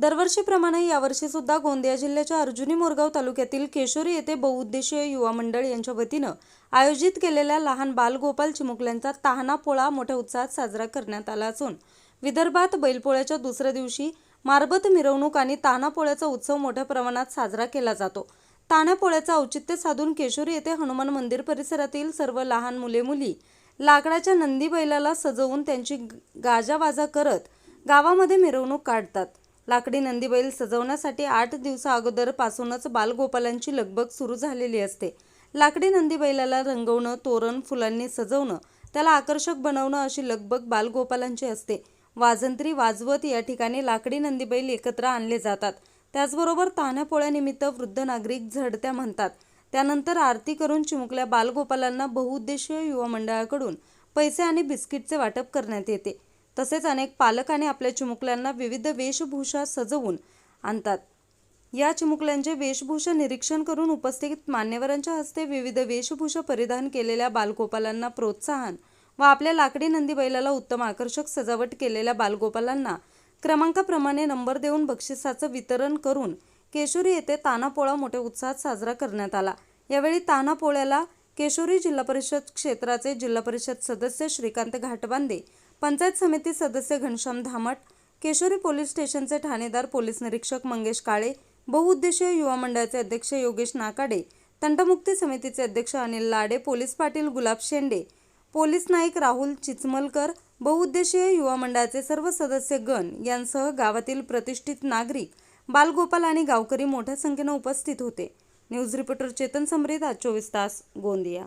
दरवर्षीप्रमाणे यावर्षी सुद्धा गोंदिया जिल्ह्याच्या अर्जुनी मोरगाव तालुक्यातील केशोरी येथे बहुउद्देशीय युवा मंडळ यांच्या वतीनं आयोजित केलेल्या लहान बालगोपाल चिमुकल्यांचा ताहना पोळा मोठ्या उत्साहात साजरा करण्यात आला असून विदर्भात बैलपोळ्याच्या दुसऱ्या दिवशी मारबत मिरवणूक आणि ताना पोळ्याचा उत्सव मोठ्या प्रमाणात साजरा केला जातो. ताना पोळ्याचं औचित्य साधून केशोरी येथे हनुमान मंदिर परिसरातील सर्व लहान मुले मुली लाकडाच्या नंदी बैलाला सजवून त्यांची गाजावाजा करत गावामध्ये मिरवणूक काढतात. लाकडी नंदीबैल सजवण्यासाठी आठ दिवसा बालगोपालांची लगबग सुरू झालेली असते. लाकडी नंदीबैलाला रंगवणं तोरण फुलांनी सजवणं त्याला आकर्षक बनवणं अशी लगबग बालगोपालांची असते. वाजंत्री वाजवत या ठिकाणी लाकडी नंदीबैल एकत्र आणले जातात. त्याचबरोबर तान्ह्या पोळ्यानिमित्त वृद्ध नागरिक झडत्या म्हणतात. त्यानंतर आरती करून चिमुकल्या बालगोपालांना बहुउद्देशीय युवा मंडळाकडून पैसे आणि बिस्किटचे वाटप करण्यात येते. तसेच अनेक पालकाने आपल्या चिमुकल्यांना विविध वेशभूषा सजवून आणतात. या चिमुकल्यांचे वेशभूषा निरीक्षण करून उपस्थित मान्यवरांच्या हस्ते विविध वेशभूषा परिधान केलेल्या बालगोपालांना प्रोत्साहन व आपल्या लाकडी नंदी बैलाला उत्तम आकर्षक सजावट केलेल्या बालगोपालांना क्रमांकाप्रमाणे नंबर देऊन बक्षिसाचं वितरण करून केशोरी येथे तानापोळा मोठ्या उत्साहात साजरा करण्यात आला. यावेळी तानापोळ्याला केशोरी जिल्हा परिषद क्षेत्राचे जिल्हा परिषद सदस्य श्रीकांत घाटबांदे पंचायत समिती सदस्य घनश्याम धामट केशोरी पोलीस स्टेशनचे ठाणेदार पोलीस निरीक्षक मंगेश काळे बहुउद्देशीय युवा मंडळाचे अध्यक्ष योगेश नाकाडे तंटमुक्ती समितीचे अध्यक्ष अनिल लाडे पोलीस पाटील गुलाब शेंडे पोलीस नाईक राहुल चिचमलकर बहुउद्देशीय युवा मंडळाचे सर्व सदस्य गण यांसह गावातील प्रतिष्ठित नागरिक बालगोपाल आणि गावकरी मोठ्या संख्येनं उपस्थित होते. न्यूज रिपोर्टर चेतन समरीत आज चोवीस तास गोंदिया.